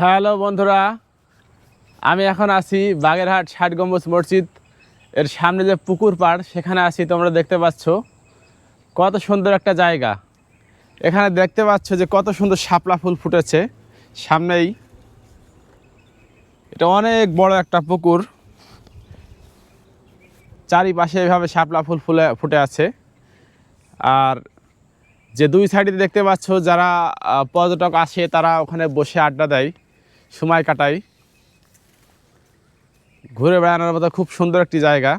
Hello বন্ধুরা, আমি এখন আছি বাগেরহাট ষাট গম্বুজ মসজিদ। এর সামনে যে পুকুর পাড়, সেখানে আছি তোমরা দেখতে পাচ্ছ। কত সুন্দর একটা জায়গা। এখানে দেখতে পাচ্ছ যে কত সুন্দর শাপলা ফুল ফুটেছে সামনেই। এটা অনেক বড় একটা পুকুর। চারিপাশে এভাবে শাপলা ফুল ফুলে, ফুটে আছে। আর যে দুই সাইডে দেখতে পাচ্ছ যারা পর্যটক আসে, তারা ওখানে বসে আড্ডা দেয়। সময় কাটাই। ঘুরে বেড়ানোর মতো খুব সুন্দর একটি জায়গা।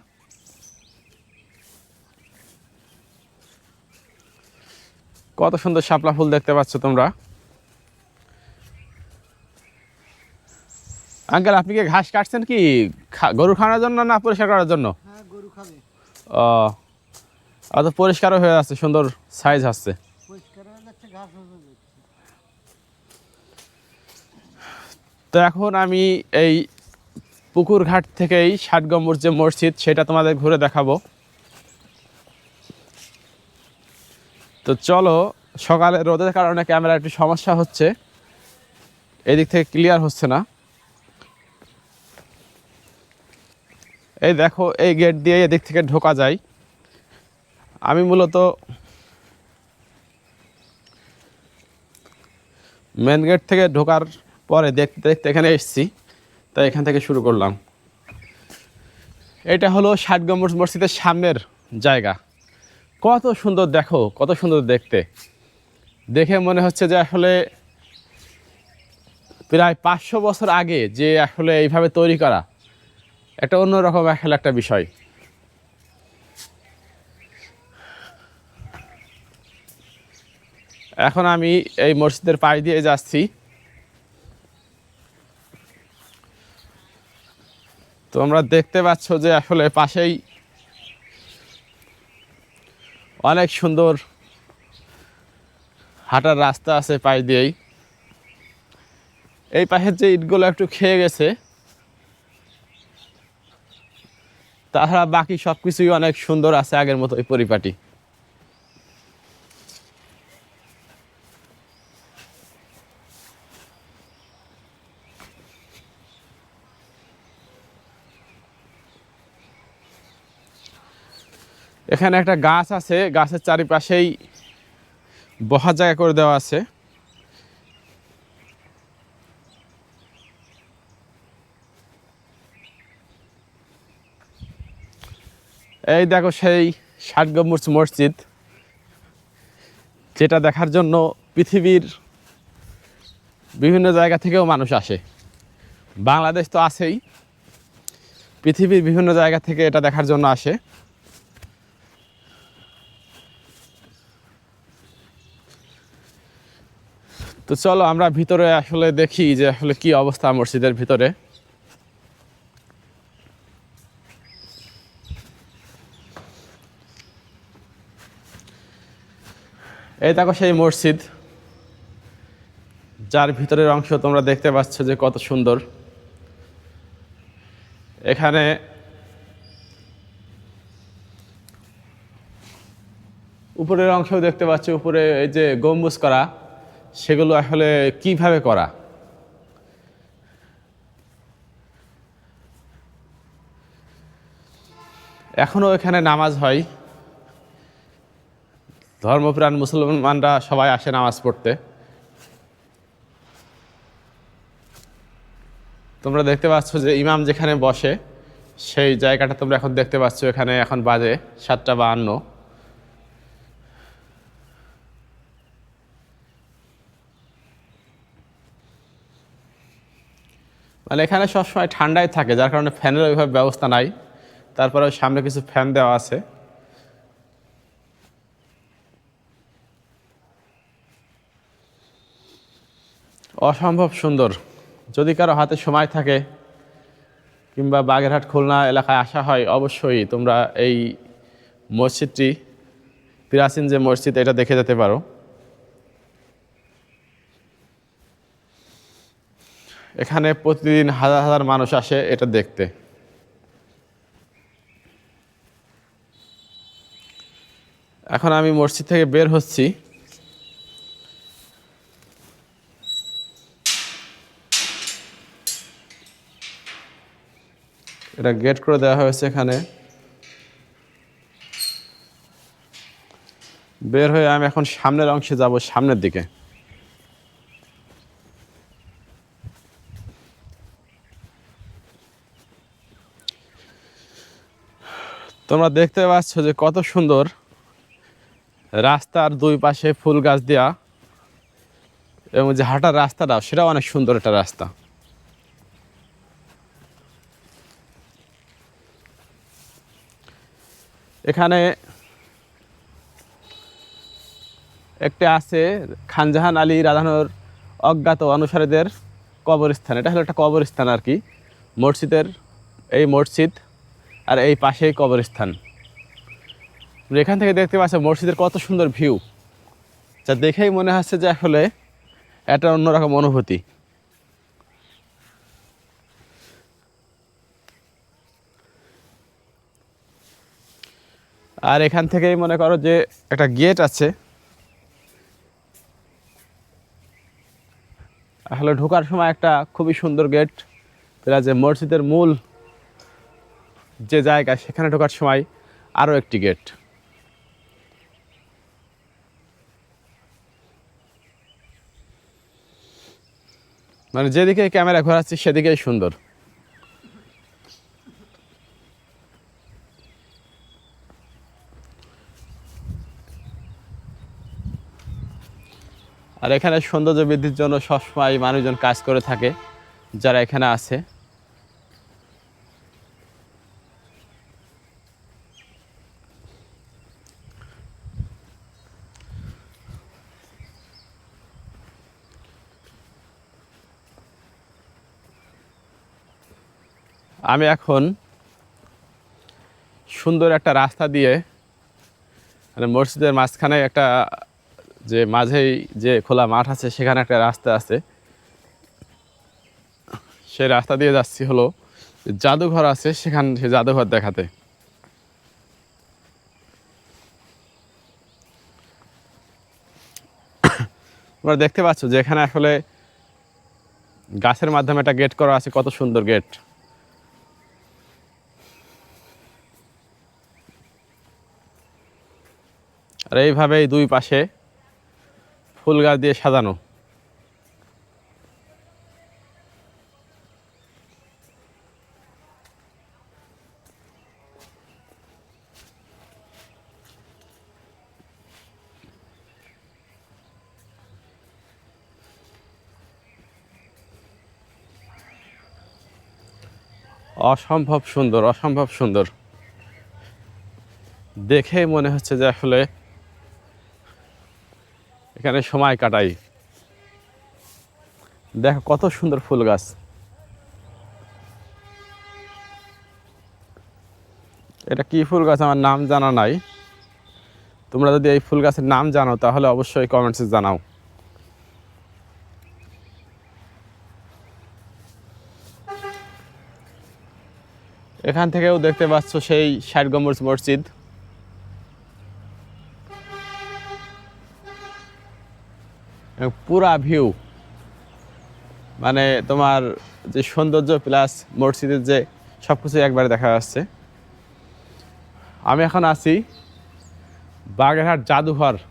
কত সুন্দর শাপলা ফুল দেখতে পাচ্ছ তোমরা। আঙ্কেল আপনি কি ঘাস কাটছেন কি? গরু খাওয়ানোর জন্য না পরিষ্কার করার জন্য? হ্যাঁ ও অত পরিষ্কারও হয়ে যাচ্ছে সুন্দর সাইজ আসছে পরিষ্কার হয়ে যাচ্ছে ঘাস হয়ে যাচ্ছে তো এখন আমি এই পুকুর ঘাট থেকেই ষাট গম্বুর যে মসজিদ, সেটা তোমাদের ঘুরে দেখাবো। তো চলো, সকালে রোদের কারণে ক্যামেরা একটু সমস্যা হচ্ছে। এদিক থেকে ক্লিয়ার হচ্ছে না। এই দেখো, এই গেট দিয়ে এদিক থেকে ঢোকা যায়। আমি মূলত মেন গেট থেকে ঢোকার পরে দেখতে দেখতে এখানে এসেছি। তাই এখান থেকে শুরু করলাম। এটা হলো ষাট মসজিদের সামনের জায়গা। কত সুন্দর দেখো, কত সুন্দর দেখতে। দেখে মনে হচ্ছে যে আসলে প্রায় পাঁচশো বছর আগে যে আসলে এইভাবে তৈরি করা, একটা অন্যরকম আসলে একটা বিষয়। এখন আমি এই মসজিদের পাশ দিয়ে যাচ্ছি। তোমরা দেখতে পাচ্ছ যে আসলে পাশেই অনেক সুন্দর হাঁটার রাস্তা আছে পাশ দিয়েই। এই পাশের যে ইটগুলো একটু খেয়ে গেছে, তাছাড়া বাকি সব কিছুই অনেক সুন্দর আছে আগের মতো এই পরিপাটি। এখানে একটা গাছ আছে, গাছের চারিপাশেই বহার জায়গা করে দেওয়া আছে। এই দেখো সেই ষাট গম্বুজ মসজিদ, যেটা দেখার জন্য পৃথিবীর বিভিন্ন জায়গা থেকেও মানুষ আসে। বাংলাদেশ তো আছেই, পৃথিবীর বিভিন্ন জায়গা থেকে এটা দেখার জন্য আসে। তো চলো আমরা ভিতরে আসলে দেখি যে আসলে কি অবস্থা মসজিদের ভিতরে। এই দেখো সেই মসজিদ, যার ভিতরের অংশ তোমরা দেখতে পাচ্ছ যে কত সুন্দর। এখানে উপরের অংশ দেখতে পাচ্ছ, উপরে এই যে গম্বুজ করা। সেগুলো আসলে কীভাবে করা? এখনও এখানে নামাজ হয়। ধর্মপ্রাণ মুসলমানরা সবাই আসে নামাজ পড়তে। তোমরা দেখতে পাচ্ছ যে ইমাম যেখানে বসে, সেই জায়গাটা তোমরা এখন দেখতে পাচ্ছ, এখানে এখন বাজে সাতটা বাহান্ন। মানে এখানে সবসময় ঠান্ডায় থাকে, যার কারণে ফ্যানের ওইভাবে ব্যবস্থা নাই। তারপরে সামনে কিছু ফ্যান দেওয়া আছে। অসম্ভব সুন্দর। যদি কারও হাতে সময় থাকে কিংবা বাগেরহাট, খুলনা এলাকায় আসা হয়, অবশ্যই তোমরা এই মসজিদটি, প্রাচীন যে মসজিদ, এটা দেখে যেতে পারো। এখানে প্রতিদিন হাজার হাজার মানুষ আসে এটা দেখতে। এখন আমি মসজিদ থেকে বের হচ্ছি। এটা গেট করে দেওয়া হয়েছে এখানে। বের হয়ে আমি এখন সামনের অংশে যাব, সামনের দিকে। তোমরা দেখতে পাচ্ছ যে কত সুন্দর রাস্তার দুই পাশে ফুল গাছ দেওয়া এবং যে হাঁটার রাস্তাটা, সেটাও অনেক সুন্দর একটা রাস্তা। এখানে একটা আছে খানজাহান আলী রাধানোর অজ্ঞাত অনুসারীদের কবরস্থান। এটা হলো একটা কবরস্থান আর কি। মসজিদের, এই মসজিদ আর এই পাশেই কবরস্থান। এখান থেকে দেখতে পাচ্ছি মসজিদের কত সুন্দর ভিউ। যা দেখেই মনে হচ্ছে যে আসলে একটা অন্যরকম অনুভূতি। আর এখান থেকেই মনে করো যে একটা গেট আছে। আসলে ঢোকার সময় একটা খুবই সুন্দর গেট। যে মসজিদের মূল যে জায়গা সেখানে ঢোকার সময় আরও একটি গেট। মানে যেদিকে ক্যামেরা ঘোরাচ্ছি সেদিকেই সুন্দর। আর এখানে সৌন্দর্য বৃদ্ধির জন্য সবসময় মানুষজন কাজ করে থাকে, যারা এখানে আছে। আমি এখন সুন্দর একটা রাস্তা দিয়ে মানে মসজিদের মাঝখানে একটা যে মাঝেই যে খোলা মাঠ আছে, সেখানে একটা রাস্তা আছে। সেই রাস্তা দিয়ে যাচ্ছি হলো জাদুঘর আছে, সেখান সে জাদুঘর দেখাতে। তোমরা দেখতে পাচ্ছ যে এখানে আসলে গাছের মাধ্যমে একটা গেট করা আছে, কত সুন্দর গেট আর এইভাবেই দুই পাশে ফুল গাছ দিয়ে সাজানো। অসম্ভব সুন্দর অসম্ভব সুন্দর। দেখে মনে হচ্ছে যে আসলে এখানে সময় কাটাই। দেখো কত সুন্দর ফুল গাছ। এটা কি ফুল গাছ আমার নাম জানা নাই। তোমরা যদি এই ফুল গাছের নাম জানো, তাহলে অবশ্যই কমেন্টসে জানাও। এখান থেকেও দেখতে পাচ্ছ সেই ষাট গম্বুজ মসজিদ। পুরা ভিউ মানে তোমার যে সৌন্দর্য প্লাস মসজিদের যে সব কিছু একবারে দেখা যাচ্ছে। আমি এখন আছি বাগেরহাট জাদুঘর।